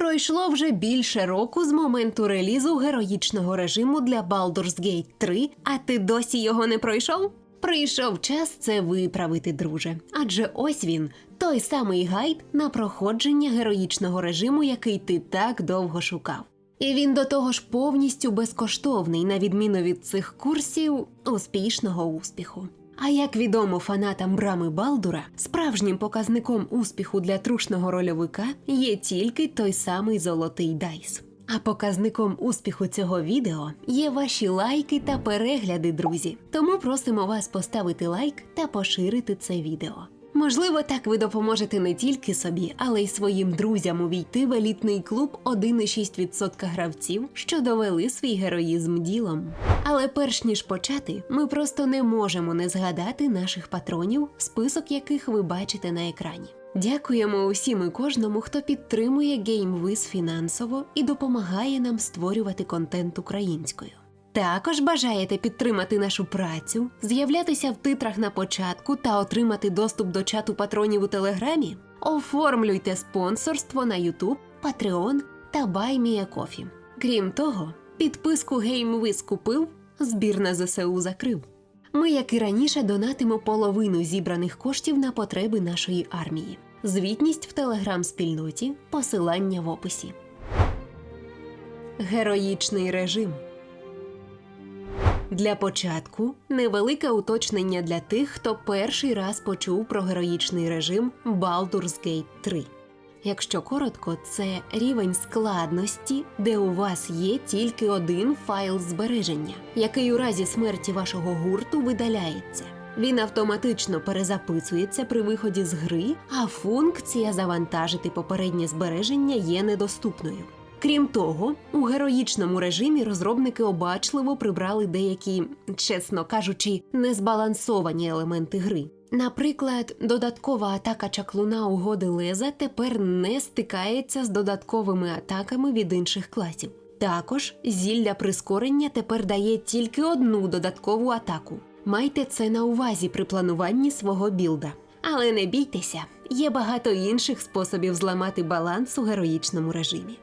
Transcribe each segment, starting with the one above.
Пройшло вже більше року з моменту релізу героїчного режиму для Baldur's Gate 3, а ти досі його не пройшов? Прийшов час це виправити, друже. Адже ось він, той самий гайд на проходження героїчного режиму, який ти так довго шукав. І він до того ж повністю безкоштовний, на відміну від цих курсів успішного успіху. А як відомо фанатам брами Балдура, справжнім показником успіху для трушного рольовика є тільки той самий золотий дайс. А показником успіху цього відео є ваші лайки та перегляди, друзі. Тому просимо вас поставити лайк та поширити це відео. Можливо, так ви допоможете не тільки собі, але й своїм друзям увійти в елітний клуб 1,6% гравців, що довели свій героїзм ділом. Але перш ніж почати, ми просто не можемо не згадати наших патронів, список яких ви бачите на екрані. Дякуємо усім і кожному, хто підтримує GameWiz фінансово і допомагає нам створювати контент українською. Також бажаєте підтримати нашу працю, з'являтися в титрах на початку та отримати доступ до чату патронів у Телеграмі? Оформлюйте спонсорство на YouTube, Patreon та BuyMeACoffee. Крім того, підписку GameWiz купив, збір на ЗСУ закрив. Ми, як і раніше, донатимо половину зібраних коштів на потреби нашої армії. Звітність в телеграм-спільноті, посилання в описі. Героїчний режим. Для початку невелике уточнення для тих, хто перший раз почув про героїчний режим Baldur's Gate 3. Якщо коротко, це рівень складності, де у вас є тільки один файл збереження, який у разі смерті вашого гурту видаляється. Він автоматично перезаписується при виході з гри, а функція завантажити попереднє збереження є недоступною. Крім того, у героїчному режимі розробники обачливо прибрали деякі, чесно кажучи, незбалансовані елементи гри. Наприклад, додаткова атака чаклуна угоди леза тепер не стикається з додатковими атаками від інших класів. Також зілля прискорення тепер дає тільки одну додаткову атаку. Майте це на увазі при плануванні свого білда. Але не бійтеся, є багато інших способів зламати баланс у героїчному режимі.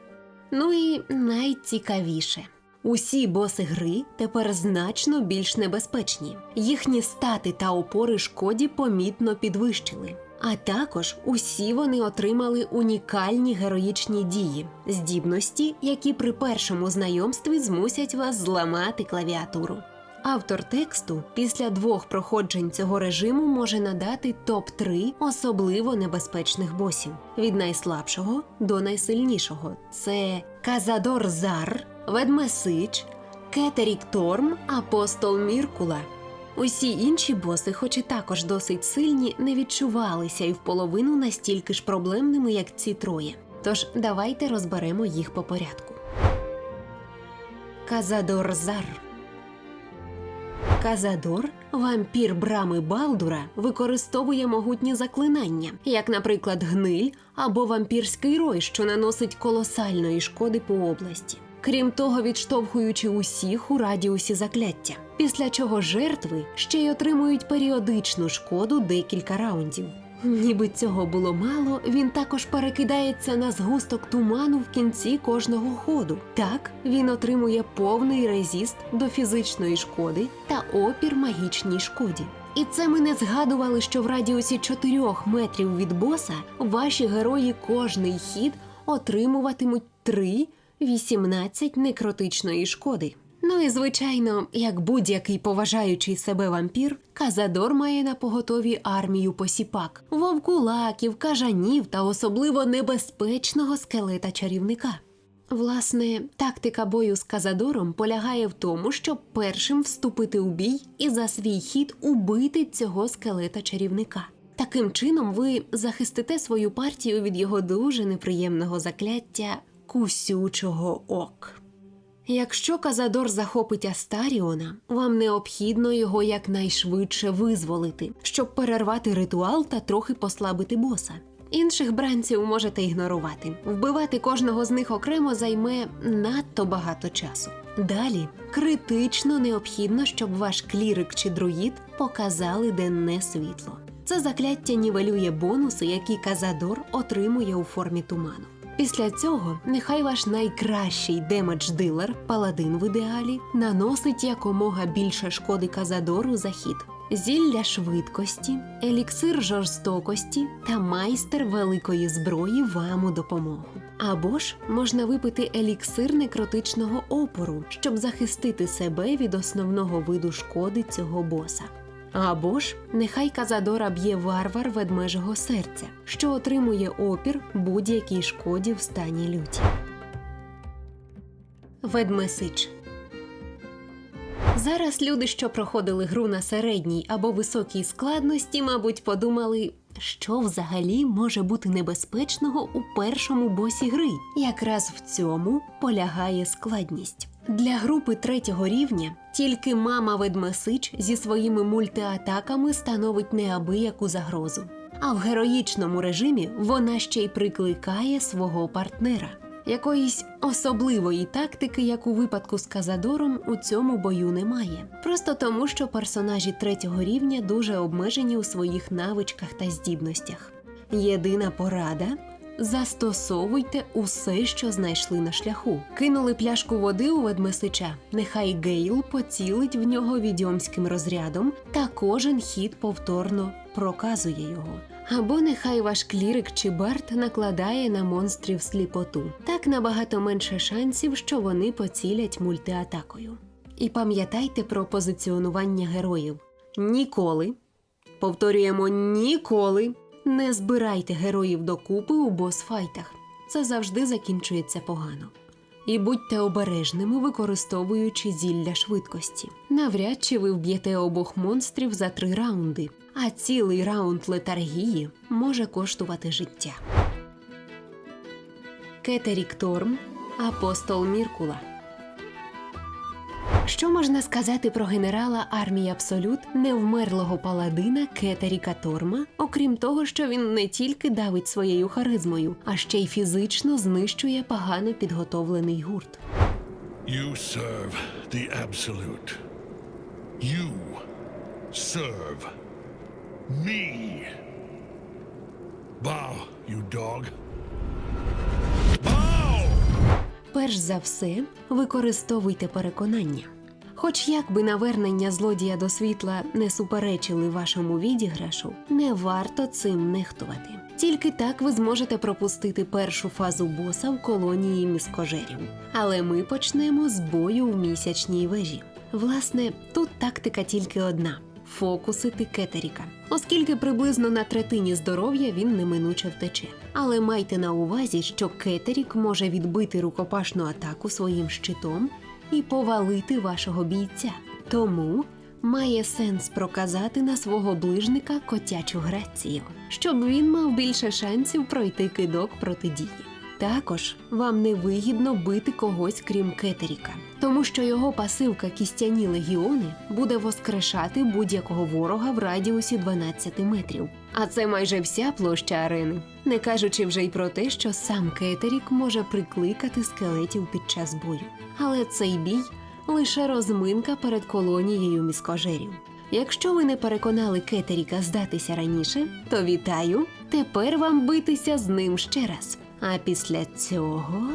Ну і найцікавіше. Усі боси гри тепер значно більш небезпечні. Їхні стати та опори шкоді помітно підвищили. А також усі вони отримали унікальні героїчні дії, здібності, які при першому знайомстві змусять вас зламати клавіатуру. Автор тексту після двох проходжень цього режиму може надати топ-3 особливо небезпечних босів від найслабшого до найсильнішого. Це Казадор Зар, Ведмесич, Кетерік Торм, Апостол Міркула. Усі інші боси, хоч і також досить сильні, не відчувалися і в половину настільки ж проблемними, як ці троє. Тож давайте розберемо їх по порядку. Казадор Зар Казадор, вампір брами Балдура, використовує могутні заклинання, як, наприклад, гниль або вампірський рой, що наносить колосальної шкоди по області. Крім того, відштовхуючи усіх у радіусі закляття, після чого жертви ще й отримують періодичну шкоду декілька раундів. Ніби цього було мало, він також перекидається на згусток туману в кінці кожного ходу. Так він отримує повний резіст до фізичної шкоди та опір магічній шкоді. І це ми не згадували, що в радіусі 4 метрів від боса ваші герої кожний хід отримуватимуть 3 18 некротичної шкоди. Ну і звичайно, як будь-який поважаючий себе вампір, Казадор має на поготові армію посіпак, вовкулаків, кажанів та особливо небезпечного скелета чарівника. Власне, тактика бою з Казадором полягає в тому, щоб першим вступити у бій і за свій хід убити цього скелета чарівника. Таким чином, ви захистите свою партію від його дуже неприємного закляття кусючого ок. Якщо Казадор захопить Астаріона, вам необхідно його якнайшвидше визволити, щоб перервати ритуал та трохи послабити боса. Інших бранців можете ігнорувати. Вбивати кожного з них окремо займе надто багато часу. Далі критично необхідно, щоб ваш клірик чи друїд показали денне світло. Це закляття нівелює бонуси, які Казадор отримує у формі туману. Після цього нехай ваш найкращий демедж-дилер, паладин в ідеалі, наносить якомога більше шкоди Казадору за хід. Зілля швидкості, еліксир жорстокості та майстер великої зброї вам у допомогу. Або ж можна випити еліксир некротичного опору, щоб захистити себе від основного виду шкоди цього боса. Або ж нехай Казадора б'є варвар ведмежого серця, що отримує опір будь-якій шкоді в стані люті. Ведмесич Зараз люди, що проходили гру на середній або високій складності, мабуть, подумали, що взагалі може бути небезпечного у першому босі гри. Якраз в цьому полягає складність. Для групи третього рівня тільки мама ведмесич зі своїми мультиатаками становить неабияку загрозу. А в героїчному режимі вона ще й прикликає свого партнера. Якоїсь особливої тактики, як у випадку з Казадором, у цьому бою немає. Просто тому, що персонажі третього рівня дуже обмежені у своїх навичках та здібностях. Єдина порада застосовуйте усе, що знайшли на шляху. Кинули пляшку води у ведмесича. Нехай Гейл поцілить в нього відьомським розрядом, та кожен хід повторно проказує його. Або нехай ваш клірик чи бард накладає на монстрів сліпоту. Так набагато менше шансів, що вони поцілять мультиатакою. І пам'ятайте про позиціонування героїв: ніколи, повторюємо, ніколи не збирайте героїв докупи у босфайтах. Це завжди закінчується погано. І будьте обережними, використовуючи зілля швидкості. Навряд чи ви вб'єте обох монстрів за три раунди, а цілий раунд летаргії може коштувати життя. Кетерік Торм, апостол Міркула. Що можна сказати про генерала армії Абсолют невмерлого паладина Кетеріка Торма, окрім того, що він не тільки давить своєю харизмою, а ще й фізично знищує погано підготовлений гурт. You serve the Absolute. You serve me. Bow, you dog. Bow! Перш за все, використовуйте переконання. Хоч як би навернення злодія до світла не суперечили вашому відіграшу, не варто цим нехтувати. Тільки так ви зможете пропустити першу фазу боса в колонії міскожерів. Але ми почнемо з бою в місячній вежі. Власне, тут тактика тільки одна фокусити кетеріка, оскільки приблизно на третині здоров'я він неминуче втече. Але майте на увазі, що кетерік може відбити рукопашну атаку своїм щитом і повалити вашого бійця. Тому має сенс проказати на свого ближника котячу грацію, щоб він мав більше шансів пройти кидок протидії. Також вам не вигідно бити когось крім кетеріка, тому що його пасивка кістяні легіони буде воскрешати будь-якого ворога в радіусі 12 метрів. А це майже вся площа арени, не кажучи вже й про те, що сам кетерік може прикликати скелетів під час бою. Але цей бій лише розминка перед колонією міскожерів. Якщо ви не переконали кетеріка здатися раніше, то вітаю! Тепер вам битися з ним ще раз. А після цього.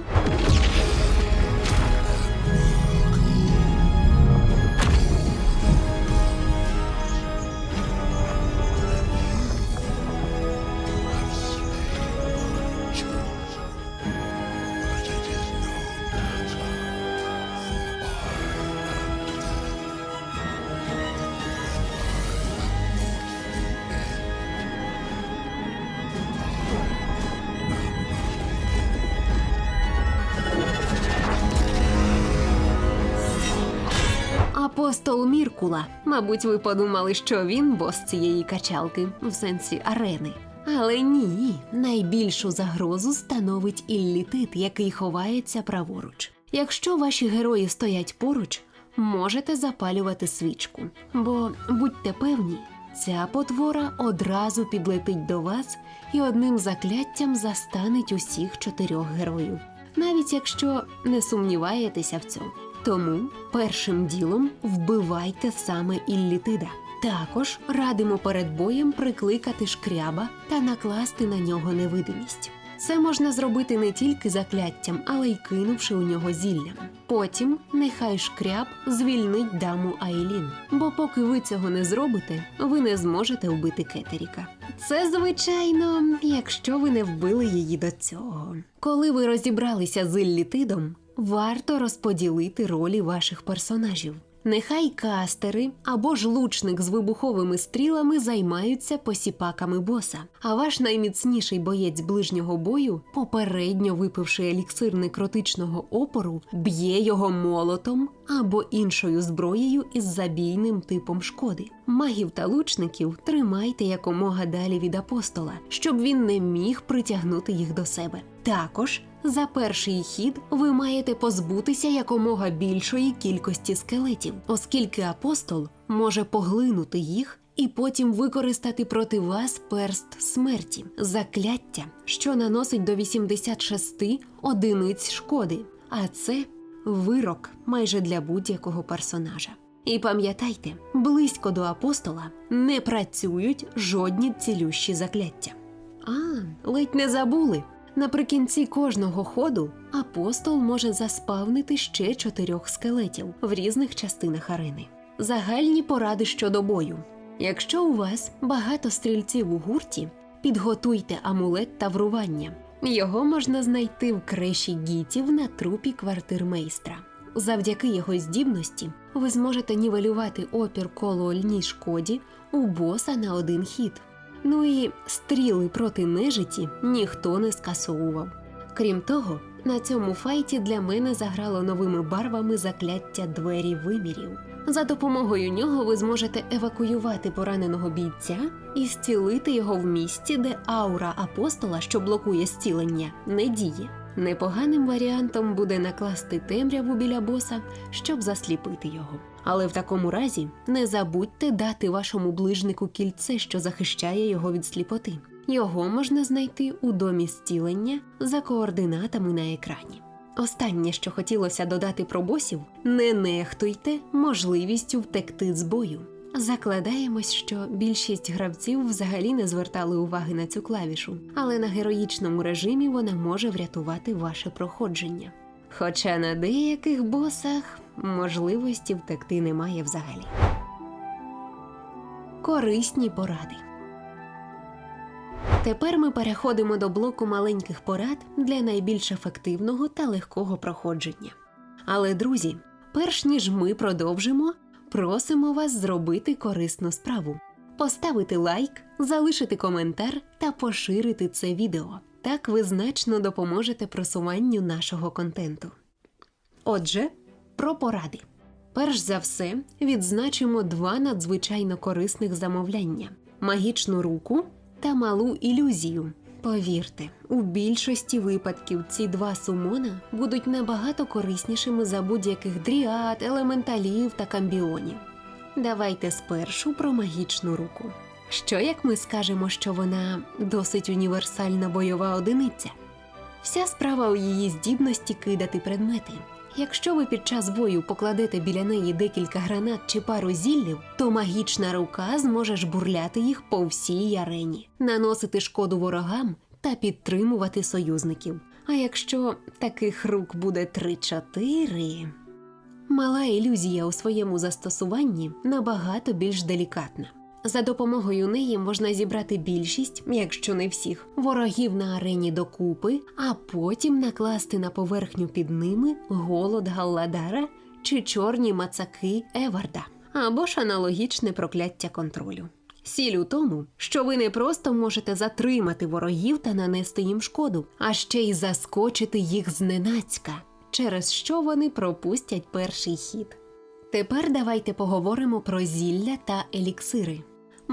Апостол Міркула. Мабуть, ви подумали, що він бос цієї качалки в сенсі арени. Але ні, найбільшу загрозу становить іллітит, який ховається праворуч. Якщо ваші герої стоять поруч, можете запалювати свічку. Бо будьте певні, ця потвора одразу підлетить до вас і одним закляттям застанеть усіх чотирьох героїв, навіть якщо не сумніваєтеся в цьому. Тому першим ділом вбивайте саме Іллітида. Також радимо перед боєм прикликати шкряба та накласти на нього невидимість. Це можна зробити не тільки закляттям, але й кинувши у нього зіллям. Потім нехай шкряб звільнить даму Айлін, бо поки ви цього не зробите, ви не зможете вбити Кетеріка. Це звичайно, якщо ви не вбили її до цього. Коли ви розібралися з Іллітидом, варто розподілити ролі ваших персонажів. Нехай кастери або ж лучник з вибуховими стрілами займаються посіпаками боса, а ваш найміцніший боєць ближнього бою, попередньо випивши еліксир некротичного опору, б'є його молотом або іншою зброєю із забійним типом шкоди. Магів та лучників тримайте якомога далі від апостола, щоб він не міг притягнути їх до себе. Також за перший хід ви маєте позбутися якомога більшої кількості скелетів, оскільки апостол може поглинути їх і потім використати проти вас перст смерті, закляття, що наносить до 86 одиниць шкоди. А це вирок майже для будь-якого персонажа. І пам'ятайте, близько до апостола не працюють жодні цілющі закляття. А, ледь не забули. Наприкінці кожного ходу апостол може заспавнити ще чотирьох скелетів в різних частинах арени. Загальні поради щодо бою. Якщо у вас багато стрільців у гурті, підготуйте амулет таврування. Його можна знайти в креші гітів на трупі квартирмейстра. Завдяки його здібності ви зможете нівелювати опір колоальній шкоді у боса на один хід. Ну і стріли проти нежиті ніхто не скасовував. Крім того, на цьому файті для мене заграло новими барвами закляття двері вимірів. За допомогою нього ви зможете евакуювати пораненого бійця і зцілити його в місці, де аура апостола, що блокує зцілення, не діє. Непоганим варіантом буде накласти темряву біля боса, щоб засліпити його. Але в такому разі не забудьте дати вашому ближнику кільце, що захищає його від сліпоти. Його можна знайти у домі зцілення за координатами на екрані. Останнє, що хотілося додати про босів, не нехтуйте можливістю втекти з бою. Закладаємось, що більшість гравців взагалі не звертали уваги на цю клавішу, але на героїчному режимі вона може врятувати ваше проходження. Хоча на деяких босах можливості втекти немає взагалі. Корисні поради. Тепер ми переходимо до блоку маленьких порад для найбільш ефективного та легкого проходження. Але, друзі, перш ніж ми продовжимо, просимо вас зробити корисну справу, поставити лайк, залишити коментар та поширити це відео. Так ви значно допоможете просуванню нашого контенту. Отже, про поради. Перш за все, відзначимо два надзвичайно корисних замовляння: магічну руку та малу ілюзію. Повірте, у більшості випадків ці два сумона будуть набагато кориснішими за будь-яких дріад, елементалів та камбіонів. Давайте спершу про магічну руку. Що як ми скажемо, що вона досить універсальна бойова одиниця? Вся справа у її здібності кидати предмети. Якщо ви під час бою покладете біля неї декілька гранат чи пару зіллів, то магічна рука зможе жбурляти їх по всій арені, наносити шкоду ворогам та підтримувати союзників. А якщо таких рук буде 3-4... Мала ілюзія у своєму застосуванні набагато більш делікатна. За допомогою неї можна зібрати більшість, якщо не всіх, ворогів на арені докупи, а потім накласти на поверхню під ними голод Галладара чи чорні мацаки Еварда, або ж аналогічне прокляття контролю. Сіль у тому, що ви не просто можете затримати ворогів та нанести їм шкоду, а ще й заскочити їх зненацька, через що вони пропустять перший хід. Тепер давайте поговоримо про зілля та еліксири.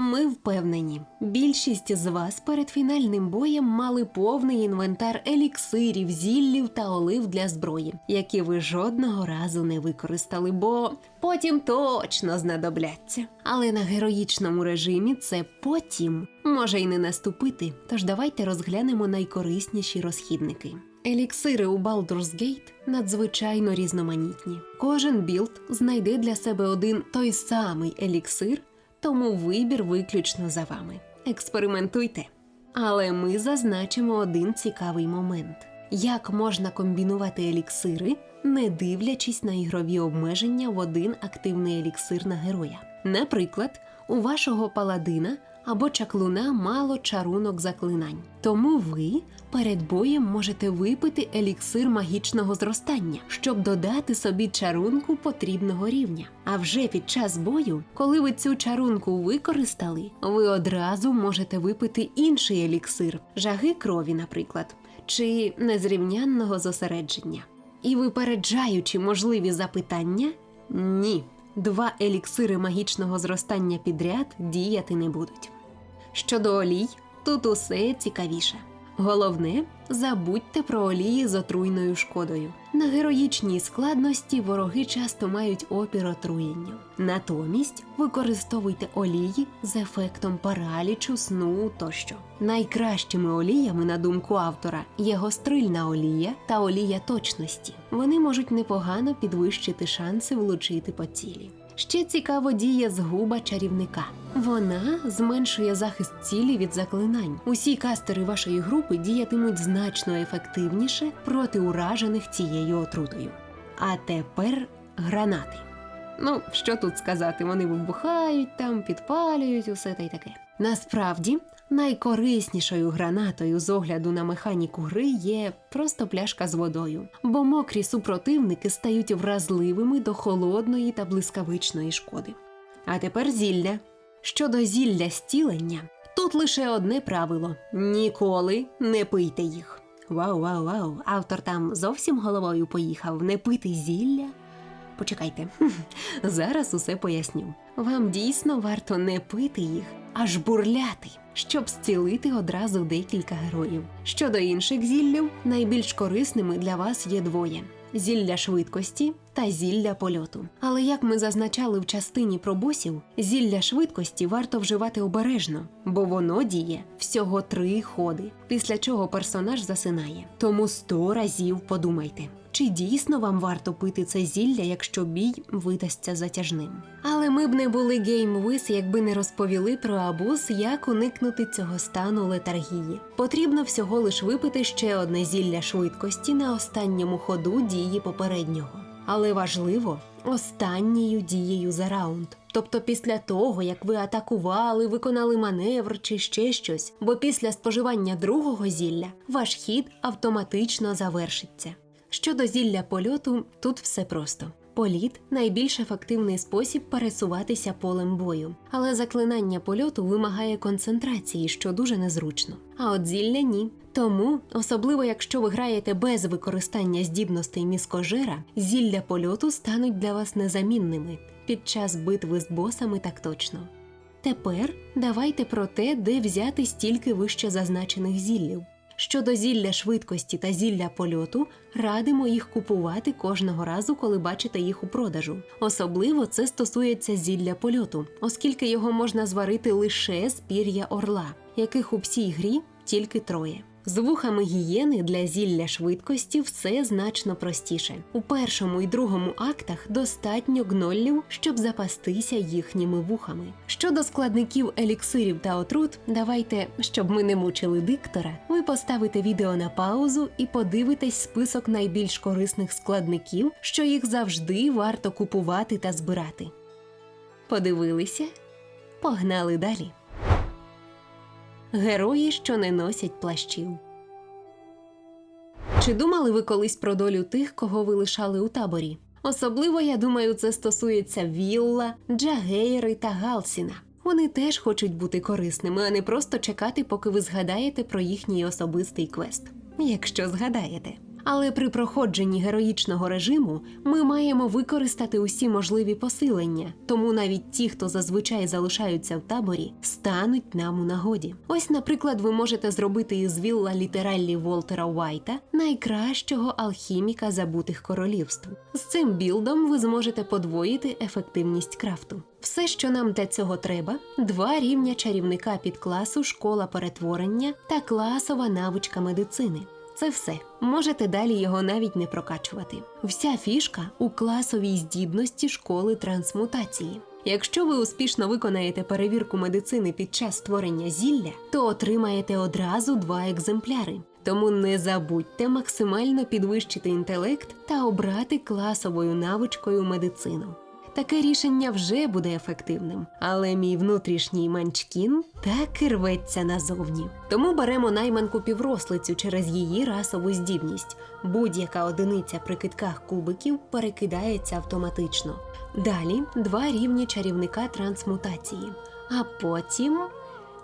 Ми впевнені, більшість з вас перед фінальним боєм мали повний інвентар еліксирів, зіллів та олив для зброї, які ви жодного разу не використали, бо потім точно знадобляться. Але на героїчному режимі це потім може й не наступити. Тож давайте розглянемо найкорисніші розхідники. Еліксири у Baldur's Gate надзвичайно різноманітні. Кожен білд знайде для себе один той самий еліксир, тому вибір виключно за вами. Експериментуйте. Але ми зазначимо один цікавий момент: як можна комбінувати еліксири, не дивлячись на ігрові обмеження в один активний еліксир на героя. Наприклад, у вашого паладина або чаклуна мало чарунок заклинань. Тому ви перед боєм можете випити еліксир магічного зростання, щоб додати собі чарунку потрібного рівня. А вже під час бою, коли ви цю чарунку використали, ви одразу можете випити інший еліксир, жаги крові, наприклад, чи незрівнянного зосередження. І випереджаючи можливі запитання, ні, два еліксири магічного зростання підряд діяти не будуть. Щодо олій, тут усе цікавіше. Головне, забудьте про олії з отруйною шкодою. На героїчній складності вороги часто мають опір отруєнню. Натомість використовуйте олії з ефектом паралічу, сну тощо. Найкращими оліями, на думку автора, є гострильна олія та олія точності. Вони можуть непогано підвищити шанси влучити по цілі. Ще цікаво діє згуба чарівника. Вона зменшує захист цілі від заклинань. Усі кастери вашої групи діятимуть значно ефективніше проти уражених цією отрутою. А тепер гранати. Ну, що тут сказати, вони вибухають там, підпалюють усе та й таке. Насправді, найкориснішою гранатою з огляду на механіку гри є просто пляшка з водою, бо мокрі супротивники стають вразливими до холодної та блискавичної шкоди. А тепер зілля. Щодо зілля стілення, тут лише одне правило: ніколи не пийте їх. Вау, вау, вау! Автор там зовсім головою поїхав не пити зілля. Почекайте, зараз усе поясню. Вам дійсно варто не пити їх, а жбурляти, щоб зцілити одразу декілька героїв. Щодо інших зіллів, найбільш корисними для вас є двоє: зілля швидкості та зілля польоту. Але як ми зазначали в частині про босів, зілля швидкості варто вживати обережно, бо воно діє всього три ходи, після чого персонаж засинає. Тому сто разів подумайте. Чи дійсно вам варто пити це зілля, якщо бій видасться затяжним? Але ми б не були геймвиз, якби не розповіли про абуз, як уникнути цього стану летаргії. Потрібно всього лиш випити ще одне зілля швидкості на останньому ходу дії попереднього. Але важливо останньою дією за раунд. Тобто після того, як ви атакували, виконали маневр чи ще щось, бо після споживання другого зілля ваш хід автоматично завершиться. Щодо зілля польоту, тут все просто. Політ найбільш ефективний спосіб пересуватися полем бою, але заклинання польоту вимагає концентрації, що дуже незручно. А от зілля ні. Тому, особливо якщо ви граєте без використання здібностей міскожера, зілля польоту стануть для вас незамінними під час битви з босами так точно. Тепер давайте про те, де взяти стільки вище зазначених зіллів. Щодо зілля швидкості та зілля польоту, радимо їх купувати кожного разу, коли бачите їх у продажу. Особливо це стосується зілля польоту, оскільки його можна зварити лише з пір'я орла, яких у всій грі тільки троє. З вухами гієни для зілля швидкості все значно простіше. У першому і другому актах достатньо гноллів, щоб запастися їхніми вухами. Щодо складників еліксирів та отрут, давайте, щоб ми не мучили диктора, ви поставите відео на паузу і подивитесь список найбільш корисних складників, що їх завжди варто купувати та збирати. Подивилися? Погнали далі. Герої, що не носять плащів. Чи думали ви колись про долю тих, кого ви лишали у таборі? Особливо, я думаю, це стосується Вілла, Джагейри та Галсіна. Вони теж хочуть бути корисними, а не просто чекати, поки ви згадаєте про їхній особистий квест. Якщо згадаєте. Але при проходженні героїчного режиму ми маємо використати усі можливі посилення, тому навіть ті, хто зазвичай залишаються в таборі, стануть нам у нагоді. Ось, наприклад, ви можете зробити із вілла літераллі Волтера Уайта найкращого алхіміка забутих королівств. З цим білдом ви зможете подвоїти ефективність крафту. Все, що нам для цього треба, два рівня чарівника під класу школа перетворення та класова навичка медицини. Це все. Можете далі його навіть не прокачувати. Вся фішка у класовій здібності школи трансмутації. Якщо ви успішно виконаєте перевірку медицини під час створення зілля, то отримаєте одразу два екземпляри. Тому не забудьте максимально підвищити інтелект та обрати класовою навичкою медицину. Таке рішення вже буде ефективним, але мій внутрішній манчкін так і рветься назовні. Тому беремо найманку піврослицю через її расову здібність. Будь-яка одиниця при китках кубиків перекидається автоматично. Далі два рівні чарівника трансмутації, а потім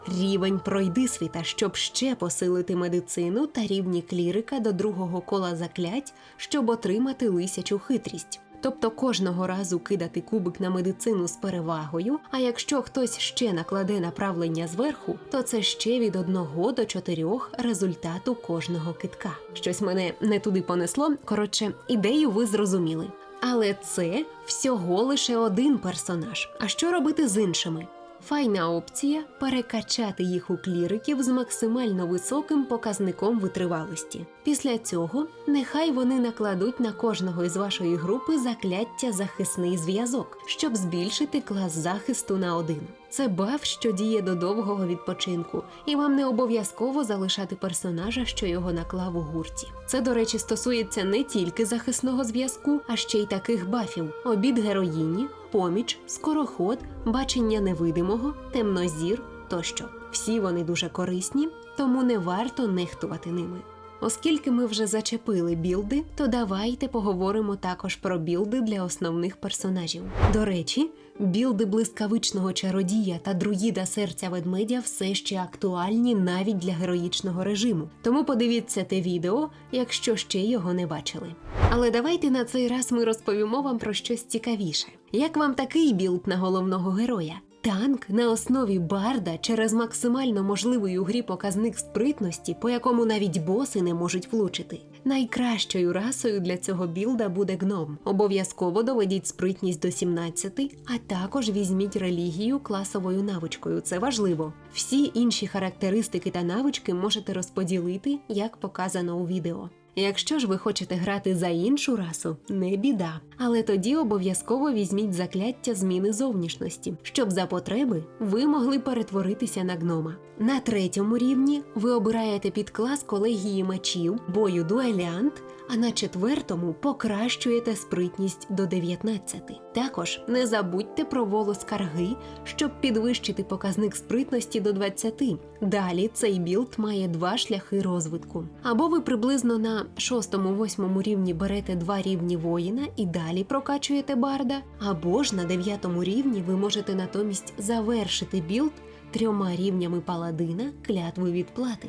рівень пройдисвіта, щоб ще посилити медицину та рівні клірика до другого кола заклять, щоб отримати лисячу хитрість. Тобто кожного разу кидати кубик на медицину з перевагою, а якщо хтось ще накладе направлення зверху, то це ще від одного до чотирьох результату кожного китка. Щось мене не туди понесло. Коротше, ідею ви зрозуміли. Але це всього лише один персонаж. А що робити з іншими? Файна опція перекачати їх у кліриків з максимально високим показником витривалості. Після цього нехай вони накладуть на кожного із вашої групи закляття захисний зв'язок, щоб збільшити клас захисту на один. Це баф, що діє до довгого відпочинку, і вам не обов'язково залишати персонажа, що його наклав у гурті. Це, до речі, стосується не тільки захисного зв'язку, а ще й таких бафів: обід героїні, поміч, скороход, бачення невидимого, темнозір тощо. Всі вони дуже корисні, тому не варто нехтувати ними. Оскільки ми вже зачепили білди, то давайте поговоримо також про білди для основних персонажів. До речі, білди блискавичного чародія та друїда серця ведмедя все ще актуальні навіть для героїчного режиму. Тому подивіться те відео, якщо ще його не бачили. Але давайте на цей раз ми розповімо вам про щось цікавіше. Як вам такий білд на головного героя? Танк на основі барда через максимально можливий у грі показник спритності, по якому навіть боси не можуть влучити. Найкращою расою для цього білда буде гном. Обов'язково доведіть спритність до 17, а також візьміть релігію класовою навичкою. Це важливо. Всі інші характеристики та навички можете розподілити, як показано у відео. Якщо ж ви хочете грати за іншу расу, не біда. Але тоді обов'язково візьміть закляття зміни зовнішності, щоб за потреби ви могли перетворитися на гнома. На третьому рівні ви обираєте підклас колегії мечів, бою дуелянт, а на четвертому покращуєте спритність до 19. Також не забудьте про волос карги, щоб підвищити показник спритності до 20. Далі цей білд має два шляхи розвитку. Або ви приблизно на 6-8 рівні берете два рівні воїна і далі прокачуєте барда, або ж на 9 рівні ви можете натомість завершити білд трьома рівнями паладина клятви відплати.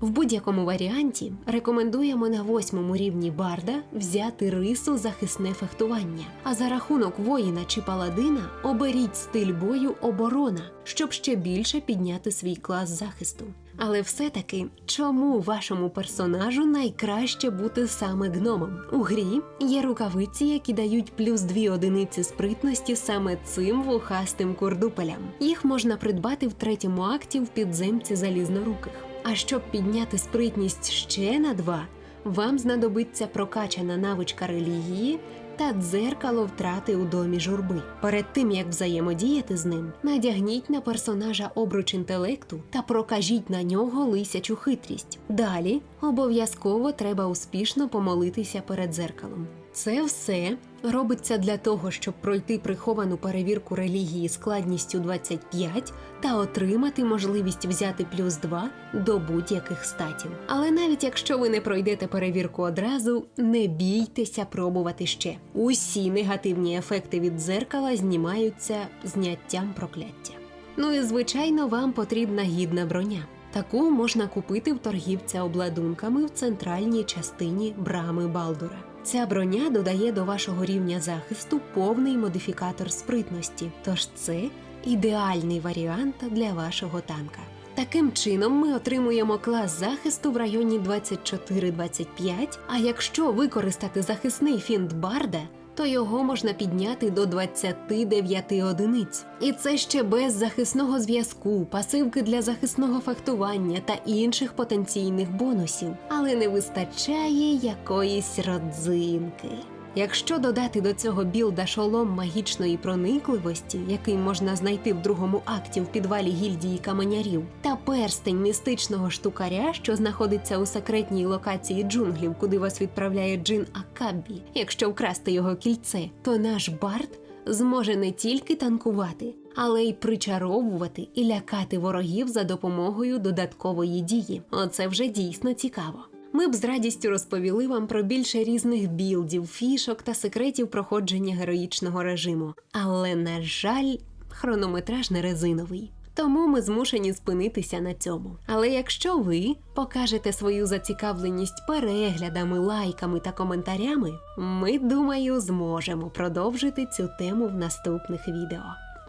В будь-якому варіанті рекомендуємо на восьмому рівні барда взяти рису захисне фехтування. А за рахунок воїна чи паладина оберіть стиль бою оборона, щоб ще більше підняти свій клас захисту. Але все-таки чому вашому персонажу найкраще бути саме гномом? У грі є рукавиці, які дають плюс дві одиниці спритності саме цим вухастим курдупелям. Їх можна придбати в третьому акті в підземці залізноруких. А щоб підняти спритність ще на два, вам знадобиться прокачана навичка релігії та дзеркало втрати у домі журби. Перед тим як взаємодіяти з ним, надягніть на персонажа обруч інтелекту та прокажіть на нього лисячу хитрість. Далі обов'язково треба успішно помолитися перед дзеркалом. Це все робиться для того, щоб пройти приховану перевірку релігії складністю 25 та отримати можливість взяти плюс 2 до будь-яких статів. Але навіть якщо ви не пройдете перевірку одразу, не бійтеся пробувати ще. Усі негативні ефекти від дзеркала знімаються зняттям прокляття. Ну і звичайно, вам потрібна гідна броня. Таку можна купити в торгівця обладунками в центральній частині брами Балдура. Ця броня додає до вашого рівня захисту повний модифікатор спритності, тож це ідеальний варіант для вашого танка. Таким чином, ми отримуємо клас захисту в районі 24-25, а якщо використати захисний фінт Барда, то його можна підняти до 29 одиниць. І це ще без захисного зв'язку, пасивки для захисного фехтування та інших потенційних бонусів. Але не вистачає якоїсь родзинки. Якщо додати до цього білда шолом магічної проникливості, який можна знайти в другому акті в підвалі гільдії каменярів, та перстень містичного штукаря, що знаходиться у секретній локації джунглів, куди вас відправляє Джин Акабі, якщо вкрасти його кільце, то наш бард зможе не тільки танкувати, але й причаровувати і лякати ворогів за допомогою додаткової дії. Оце вже дійсно цікаво. Ми б з радістю розповіли вам про більше різних білдів, фішок та секретів проходження героїчного режиму. Але, на жаль, хронометраж не резиновий. Тому ми змушені спинитися на цьому. Але якщо ви покажете свою зацікавленість переглядами, лайками та коментарями, ми, думаю, зможемо продовжити цю тему в наступних відео.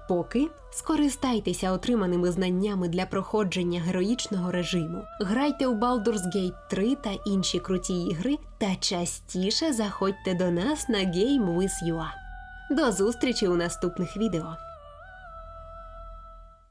Поки скористайтеся отриманими знаннями для проходження героїчного режиму, грайте у Baldur's Gate 3 та інші круті ігри, та частіше заходьте до нас на Game with. До зустрічі у наступних відео!